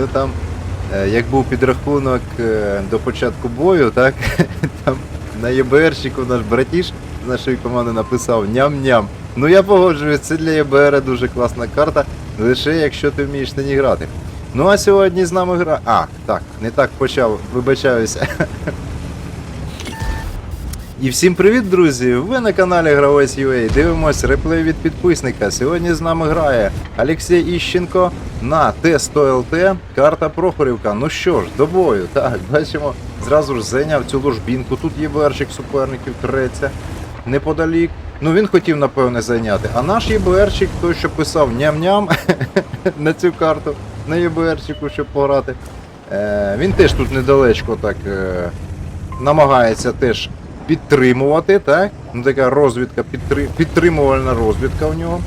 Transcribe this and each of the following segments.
Ну там, е, як був підрахунок е, до початку бою, так, там на ЄБРщику наш братіш з нашої команди написав ням-ням. Ну я погоджуюсь, це для ЄБР дуже класна карта, лише якщо ти вмієш на ній грати. Ну а сьогодні з нами гра. А, так, не так почав, вибачаюся. І всім привіт, друзі! Ви на каналі Гравець UA. Дивимось реплей від підписника. Сьогодні з нами грає Олексій Іщенко на Т100 ЛТ. Карта Прохорівка. Ну що ж, до бою. Так, бачимо, зразу ж зайняв цю ложбінку. Тут є вершик суперників треться неподалік. Ну він хотів, напевне, зайняти. А наш ЄБРчик, той, що писав ням-ням на цю карту, на ЄБРчику, щоб пограти. Е, він теж тут недалечко так е, намагається теж підтримувати, так? Ну така розвідка, підтри... підтримувальна розвідка у нього.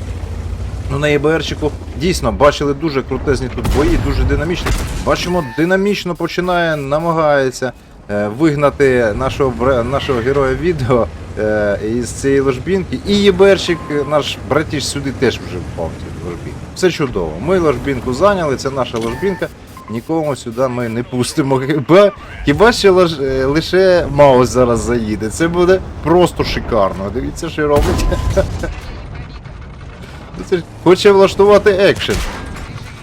Ну, на ЄБРчику дійсно бачили дуже крутезні тут бої, дуже динамічні. Бачимо, динамічно починає, намагається е, вигнати нашого, нашого героя відео е, із цієї ложбінки. І ЄБРчик, е, наш братіш, сюди теж вже впав в цю ложбінку. Все чудово. Ми ложбінку зайняли, це наша ложбінка. Нікому сюди ми не пустимо. Хіба, хіба лиш, е, лише Маус зараз заїде. Це буде просто шикарно. Дивіться, що робить. Хоче влаштувати екшен.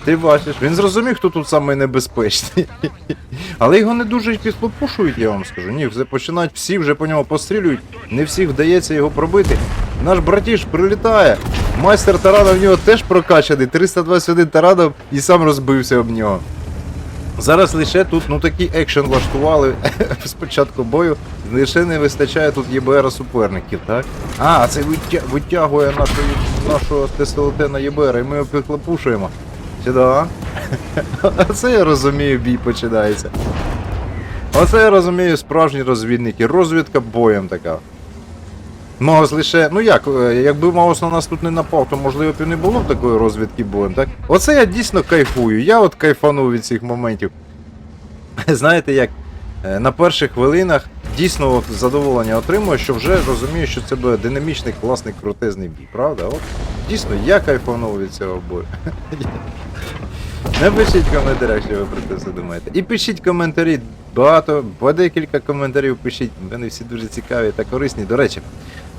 Ти бачиш, він зрозумів, хто тут самий небезпечний. Але його не дуже й підхлопушують, я вам скажу. Ні, вже починають всі вже по ньому пострілюють, не всіх вдається його пробити. Наш братіш прилітає. Майстер тарана в нього теж прокачаний, 321 таранов і сам розбився об нього. Зараз лише тут ну такий екшен влаштували з початку бою. Лише не вистачає тут ЄБР суперників, так? А, це витя... витягує нашу... нашого ТСЛТ на ЄБР, і ми його підхлопушуємо. Сюди. Оце я розумію, бій починається. Оце я розумію справжні розвідники. Розвідка боєм така. Маус лише, ну як, е, якби Маус на нас тут не напав, то можливо б і не було б такої розвідки боєм, так? Оце я дійсно кайфую. Я от кайфанув від цих моментів. Знаєте як, е, на перших хвилинах дійсно от задоволення отримую, що вже розумію, що це буде динамічний, класний, крутезний бій, правда? От дійсно я кайфанув від цього бою. Напишіть в коментарях, що ви про це думаєте. І пишіть коментарі, багато, по декілька коментарів пишіть. Вони всі дуже цікаві та корисні. До речі.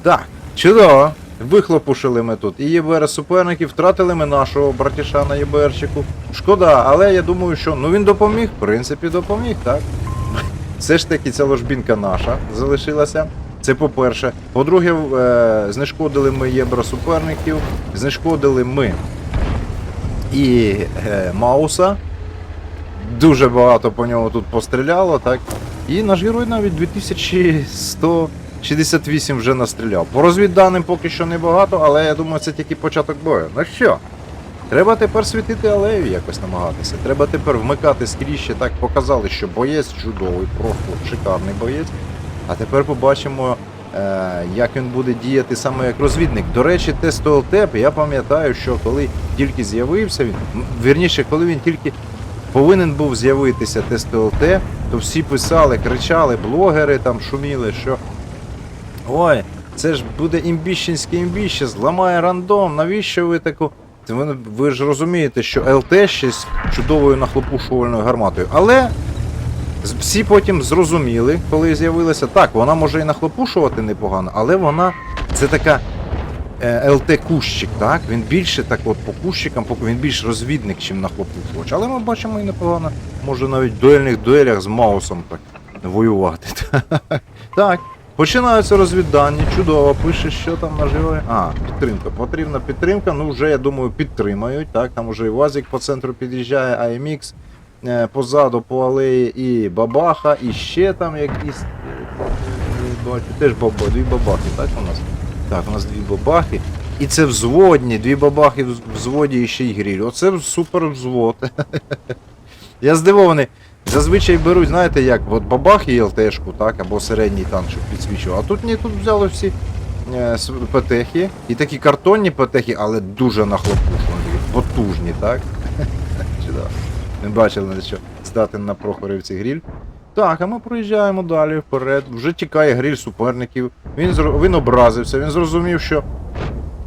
Так, чудово. Вихлопушили ми тут. І ЄБР суперників, втратили ми нашого братіша на ЄБРчику. Шкода, але я думаю, що ну він допоміг, в принципі, допоміг, так? Все ж таки, ця ложбінка наша залишилася. Це по-перше. По-друге, е, знешкодили ми єбро суперників, знешкодили ми і е, Мауса. Дуже багато по ньому тут постріляло, так? І наш герой навіть 2168 вже настріляв. По розвідданим поки що небагато, але я думаю, це тільки початок бою. Ну що? Треба тепер світити алею якось намагатися. Треба тепер вмикати скрізь, так показали, що боєць чудовий, просто шикарний боєць. А тепер побачимо, е, як він буде діяти саме як розвідник. До речі, тест ОЛТЕП, я пам'ятаю, що коли тільки з'явився він, м, вірніше, коли він тільки повинен був з'явитися тест ОЛТ, то всі писали, кричали, блогери там шуміли, що ой, це ж буде імбіщенське імбіще, зламає рандом, навіщо ви таку. Ви, ви ж розумієте, що ЛТ ще чудовою нахлопушувальною гарматою. Але всі потім зрозуміли, коли з'явилася. Так, вона може і нахлопушувати непогано, але вона це така е, ЛТ-кущик, так? Він більше так от по кущикам, він більш розвідник, чим нахлопушувач. Але ми бачимо і непогано, може навіть в дуельних дуелях з Маусом так воювати. Так. Починаються розвідання, чудово, пише, що там на герої. А, підтримка. Потрібна підтримка, ну вже, я думаю, підтримають. Так, там уже і Вазик по центру під'їжджає, AMX е, позаду по алеї і Бабаха, і ще там якісь. е, Бачу, теж баба, дві бабахи, так у нас? Так, у нас дві бабахи. І це взводні, дві бабахи взводі і ще й гріль. Оце супер взвод. Я здивований. Зазвичай беруть, знаєте як, от бабах і ЛТшку, так, або середній танк, щоб підсвічував. А тут ні, тут взяли всі е, петехи. І такі картонні петехи, але дуже нахлопушені, потужні, так? Не бачили, на що здатен на Прохорівці гріль. Так, а ми проїжджаємо далі вперед. Вже тікає гріль суперників. Він, він образився, він зрозумів, що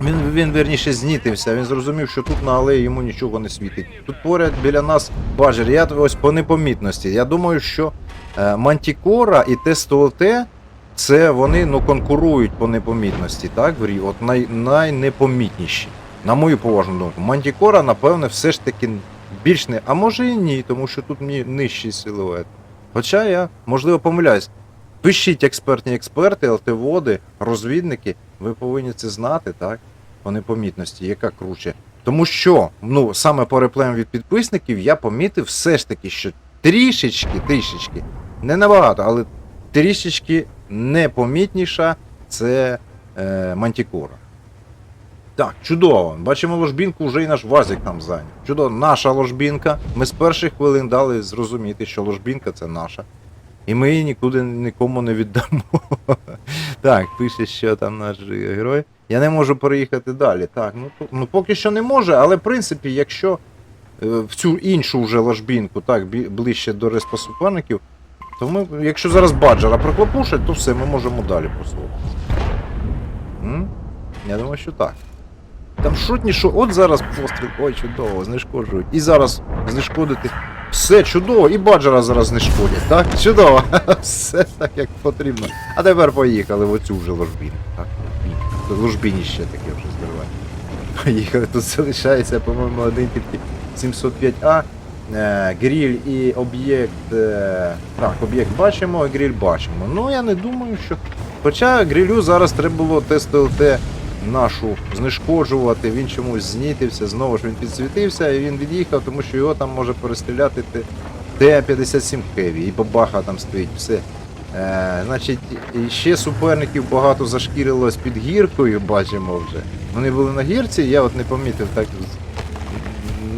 Він, він верніше знітився, він зрозумів, що тут на алеї йому нічого не світить. Тут поряд біля нас бажер. Я ось по непомітності. Я думаю, що е, Мантікора і Т-100ЛТ це вони ну, конкурують по непомітності, так? в От най, найнепомітніші. На мою поважну думку. Мантікора, напевне, все ж таки більш не. А може і ні, тому що тут мені нижчий силует. Хоча я, можливо, помиляюсь. Пишіть експертні експерти, ЛТВоди, розвідники, ви повинні це знати, так? По непомітності, яка круче. Тому що, ну, саме по реплеям від підписників я помітив все ж таки, що трішечки, трішечки, не набагато, але трішечки непомітніша це е, мантікора. Так, чудово. Бачимо ложбінку, вже і наш вазик там зайняв. Чудово, наша ложбінка. Ми з перших хвилин дали зрозуміти, що ложбінка це наша. І ми її нікуди нікому не віддамо. так, пише, що там наш герой. Я не можу переїхати далі. Так, ну, ну поки що не може, але в принципі, якщо е, в цю іншу вже ложбінку, так, ближче до респа суперників, то ми, якщо зараз баджера проклопушать, то все, ми можемо далі просуватися. М? Я думаю, що так. Там шутні, що от зараз постріл, ой, чудово, знешкоджують. І зараз знешкодити. Все чудово, і баджера зараз знешкодять, так? Чудово. Все так, як потрібно. А тепер поїхали в оцю вже ложбіну. Так, ложбіну. Ложбініще таке вже здорове. Поїхали. Тут залишається, по-моєму, один тільки 705А. Е, Гріль і об'єкт. е, Так, об'єкт бачимо, а гріль бачимо. Ну я не думаю, що. Хоча грилю зараз треба було тест ЛТ нашу знешкоджувати, він чомусь знітився, знову ж він підсвітився і він від'їхав, тому що його там може перестріляти Т- Т-57 Хеві і бабаха там стоїть, все. Е, значить, ще суперників багато зашкірилось під гіркою, бачимо вже. Вони були на гірці, я от не помітив так.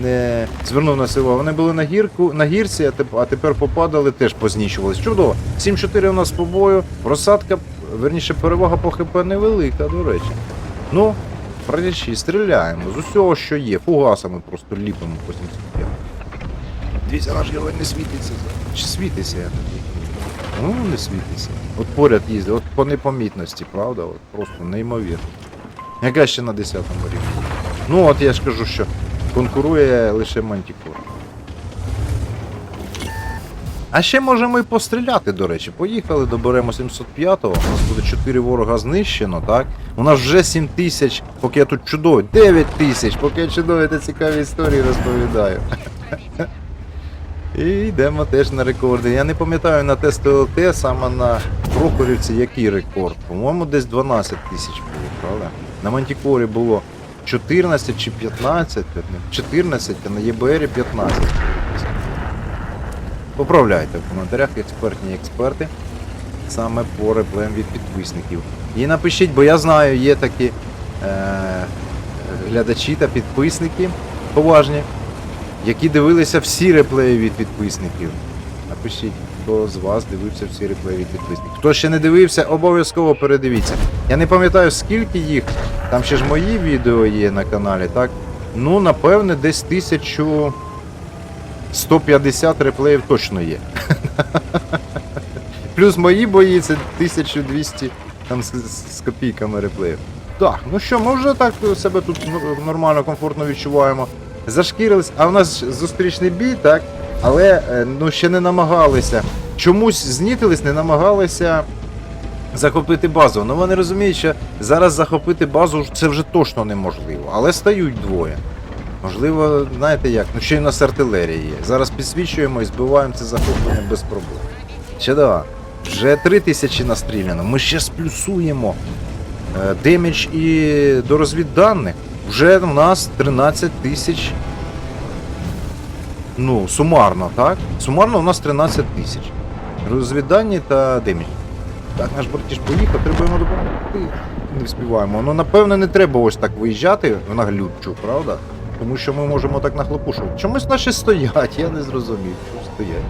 Не звернув на село. Вони були на гірку, на гірці, а теп- а тепер попадали, теж познічувались. Чудово. 7-4 у нас по бою. Розсадка, верніше, перевага по ХП невелика, до речі. Ну, працюючи, стріляємо з усього, що є. Фугасами просто ліпимо по 75. Дивіться, наш герой не світиться. Чи світиться я тоді? Ну, не світиться. От поряд їздить, от по непомітності, правда? От просто неймовірно. Яка ще на 10-му рівні. Ну, от я ж кажу, що конкурує лише Мантікор. А ще можемо і постріляти, до речі. Поїхали, доберемо 705-го. У нас буде 4 ворога знищено, так? У нас вже 7 тисяч, поки я тут чудовий. 9 тисяч, поки я чудові та цікаві історії розповідаю. І йдемо теж на рекорди. Я не пам'ятаю на тесті ЛТ, саме на Прохорівці, який рекорд. По-моєму, десь 12 тисяч було, правда? На Мантікорі було 14 чи 15, 14, а на ЄБРі 15. Поправляйте в коментарях експертні експерти саме по реплеям від підписників. І напишіть, бо я знаю, є такі е, глядачі та підписники поважні, які дивилися всі реплеї від підписників. Напишіть, хто з вас дивився всі реплеї від підписників. Хто ще не дивився, обов'язково передивіться. Я не пам'ятаю, скільки їх. Там ще ж мої відео є на каналі, так? Ну, напевне, десь тисячу. 150 реплеїв точно є. Плюс мої бої це 1200 там з, з- копійками реплеїв. Так, ну що, ми вже так себе тут ну, нормально, комфортно відчуваємо. Зашкірились, а в нас зустрічний бій, так? Але е, ну ще не намагалися. Чомусь знітились, не намагалися захопити базу. Ну вони розуміють, що зараз захопити базу це вже точно неможливо. Але стають двоє. Можливо, знаєте як, ну ще й у нас артилерія є. Зараз підсвічуємо і збиваємо це захоплення без проблем. Чудово. Вже 3000 настріляно. Ми ще сплюсуємо е, демідж і до розвідданих. Вже в нас 13 тисяч. Ну, сумарно, так? Сумарно у нас 13 тисяч. Розвіддані та демідж. Так, наш братіж поїхав, треба йому допомогти. Не вспіваємо. Ну, напевно, не треба ось так виїжджати в наглючу, правда? Тому що ми можемо так нахлопушувати. Чомусь наші стоять, я не зрозумів, що стоять.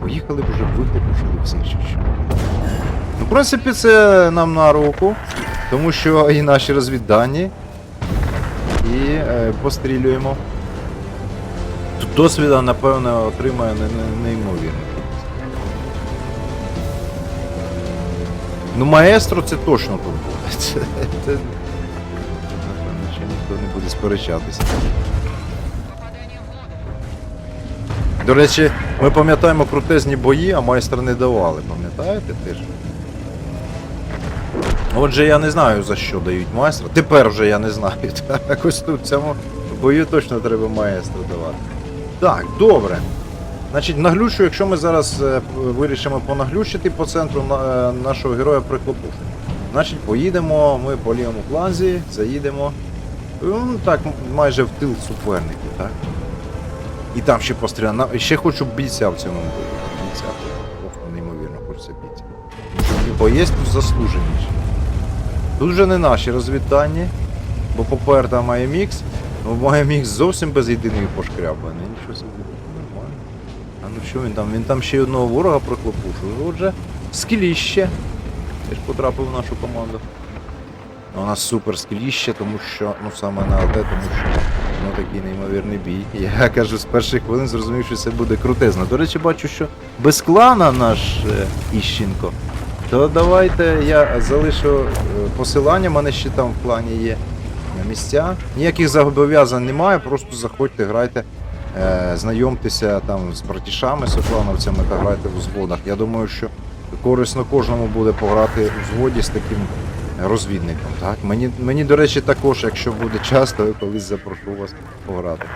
Поїхали б вже вихлопушили всіх чи що. Ну, в принципі, це нам на руку, тому що і наші розвіддані, і е, пострілюємо. Тут досвіда, напевно, отримає не, не, неймовірно. Ну, маестро це точно тут буде. Це, це, ніхто не буде сперечатися. До речі, ми пам'ятаємо крутезні бої, а майстра не давали, пам'ятаєте теж? Отже, я не знаю за що дають майстра. Тепер вже я не знаю. Так, тут в цьому бою точно треба майстра давати. Так, добре. Значить, наглющу, якщо ми зараз е, вирішимо понаглющити по центру е, нашого героя приклопушимо. Значить, поїдемо ми по лівому фланзі, заїдемо. Ну, так, майже в тил суперників, так? І там ще постріляно. Ще хочу бійця в цьому бою. Бійця. Ох, неймовірно хочеться бійця. Боєць тут заслуженіший. Тут вже не наші розвітання, бо попер там має мікс, ну мікс зовсім без єдиної пошкрябаний. Нічого собі нормально. А ну що він там? Він там ще одного ворога проклопушив. Отже, скіліще. Теж потрапив в нашу команду. У нас супер скіліще, тому що, ну саме на АД, тому що ну такий неймовірний бій. Я кажу, з перших хвилин зрозумів, що це буде крутезно. До речі, бачу, що без клана наш е, Іщенко. То давайте я залишу е, посилання, в мене ще там в плані є на місця. Ніяких зобов'язань немає, просто заходьте, грайте, е, знайомтеся там з братішами, соклановцями та грайте в взводах. Я думаю, що корисно кожному буде пограти у взводі з таким розвідником. Так? Мені, мені, до речі, також, якщо буде час, то я колись запрошу вас пограти.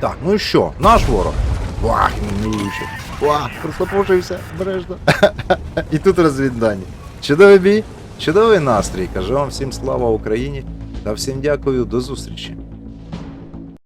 Так, ну і що? Наш ворог. Вах, милуючий. Вах, прослопошився, бережно. І тут розвіддані. Чудовий бій, чудовий настрій. Кажу вам всім слава Україні та всім дякую, до зустрічі.